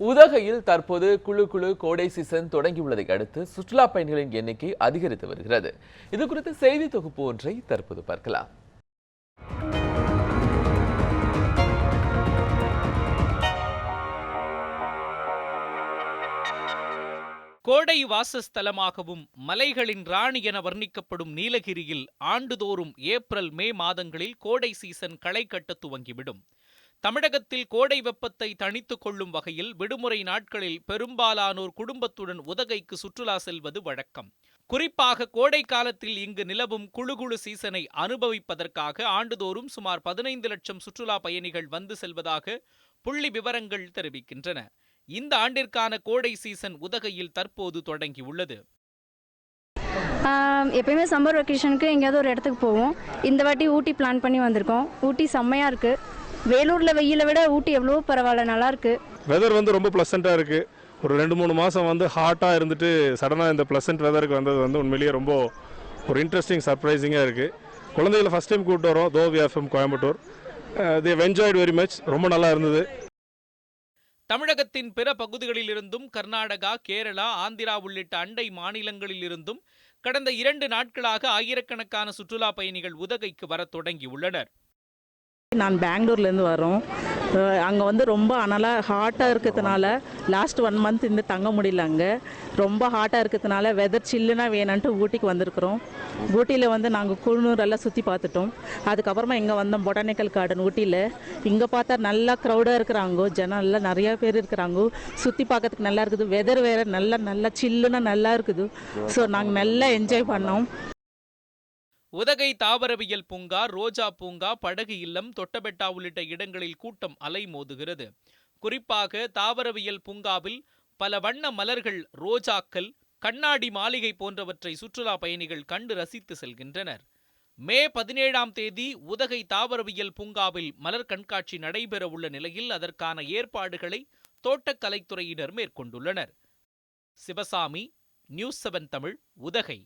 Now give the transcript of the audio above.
உதகையில் தற்போது குழு குழு கோடை சீசன் தொடங்கியுள்ளதை அடுத்து சுற்றுலா பயணிகளின் எண்ணிக்கை அதிகரித்து வருகிறது. இது குறித்த செய்தி தொகுப்பு ஒன்றை தற்போது பார்க்கலாம். கோடை வாசஸ்தலமாகவும் மலைகளின் ராணி என வர்ணிக்கப்படும் நீலகிரியில் ஆண்டுதோறும் ஏப்ரல் மே மாதங்களில் கோடை சீசன் களை கட்ட துவங்கிவிடும். தமிழகத்தில் கோடை வெப்பத்தை தணித்துக் கொள்ளும் வகையில் விடுமுறை நாட்களில் பெரும்பாலானோர் குடும்பத்துடன் உதகைக்கு சுற்றுலா செல்வது வழக்கம். குறிப்பாக கோடை காலத்தில் இங்கு நிலவும் குழுகுழு சீசனை அனுபவிப்பதற்காக ஆண்டுதோறும் சுமார் பதினைந்து லட்சம் சுற்றுலா பயணிகள் வந்து செல்வதாக புள்ளி விவரங்கள் தெரிவிக்கின்றன. இந்த ஆண்டிற்கான கோடை சீசன் உதகையில் தற்போது தொடங்கியுள்ளது. எப்பயுமே சம்மர் வெக்கேஷனுக்கு எங்கேயாவது ஒரு இடத்துக்கு போவோம். இந்த வாட்டி ஊட்டி பிளான் பண்ணி வந்திருக்கோம். ஊட்டி செம்மையாக இருக்குது வேலூரில் வெயிலை விட ஊட்டி எவ்வளவோ பரவாயில்ல நல்லா இருக்கு. வெதர் வந்து ரொம்ப ப்ளசண்ட்டாக இருக்குது ஒரு ரெண்டு மூணு மாதம் வந்து ஹாட்டாக இருந்துட்டு சடனாக இந்த ப்ளசன்ட் வெதருக்கு வந்தது வந்து உண்மையிலேயே ரொம்ப ஒரு இன்ட்ரெஸ்டிங் சர்ப்ரைசிங்காக இருக்குது குழந்தைகளை ஃபஸ்ட் டைம் கூப்பிட்டு வரோம் தோவி எஃப்எம் கோயம்புத்தூர். தேவ் என்ஜாய்டு வெரி மச் ரொம்ப நல்லா இருந்தது. தமிழகத்தின் பிற பகுதிகளிலிருந்தும் கர்நாடகா கேரளா ஆந்திரா உள்ளிட்ட அண்டை மாநிலங்களிலிருந்தும் கடந்த இரண்டு நாட்களாக ஆயிரக்கணக்கான சுற்றுலா பயணிகள் உதகைக்கு வரத் தொடங்கியுள்ளனர். நான் பெங்களூர்லேருந்து வரோம். அங்கே வந்து ரொம்ப அனலாக ஹாட்டாக இருக்கிறதுனால லாஸ்ட் ஒன் மந்த் இந்த தங்க முடியல அங்கே. ரொம்ப ஹாட்டாக இருக்கிறதுனால வெதர் சில்லுனா வேணான்ட்டு ஊட்டிக்கு வந்திருக்கிறோம். ஊட்டியில் வந்து நாங்கள் குழுநூரெல்லாம் சுற்றி பார்த்துட்டோம். அதுக்கப்புறமா இங்கே வந்தோம் பொட்டானிக்கல் கார்டன் ஊட்டியில். இங்கே பார்த்தா நல்லா க்ரௌடாக இருக்கிறாங்க ஜனம் எல்லாம் நிறையா பேர் இருக்கிறாங்க. சுற்றி பார்க்கறதுக்கு நல்லா இருக்குது. வெதர் வேறு நல்லா நல்லா சில்லுனா நல்லா இருக்குது. ஸோ நாங்கள் நல்லா என்ஜாய் பண்ணோம். உதகை தாவரவியல் பூங்கா ரோஜா பூங்கா படகு இல்லம் தொட்டபெட்டா உள்ளிட்ட இடங்களில் கூட்டம் அலைமோதுகிறது குறிப்பாக தாவரவியல் பூங்காவில் பல வண்ண மலர்கள் ரோஜாக்கள் கண்ணாடி மாளிகை போன்றவற்றை சுற்றுலா பயணிகள் கண்டு ரசித்து செல்கின்றனர். மே பதினேழாம் தேதி உதகை தாவரவியல் பூங்காவில் மலர் கண்காட்சி நடைபெற உள்ள நிலையில் அதற்கான ஏற்பாடுகளை தோட்டக்கலைத்துறையினர் மேற்கொண்டுள்ளனர். Sivasamy news seven Tamil Udhagai.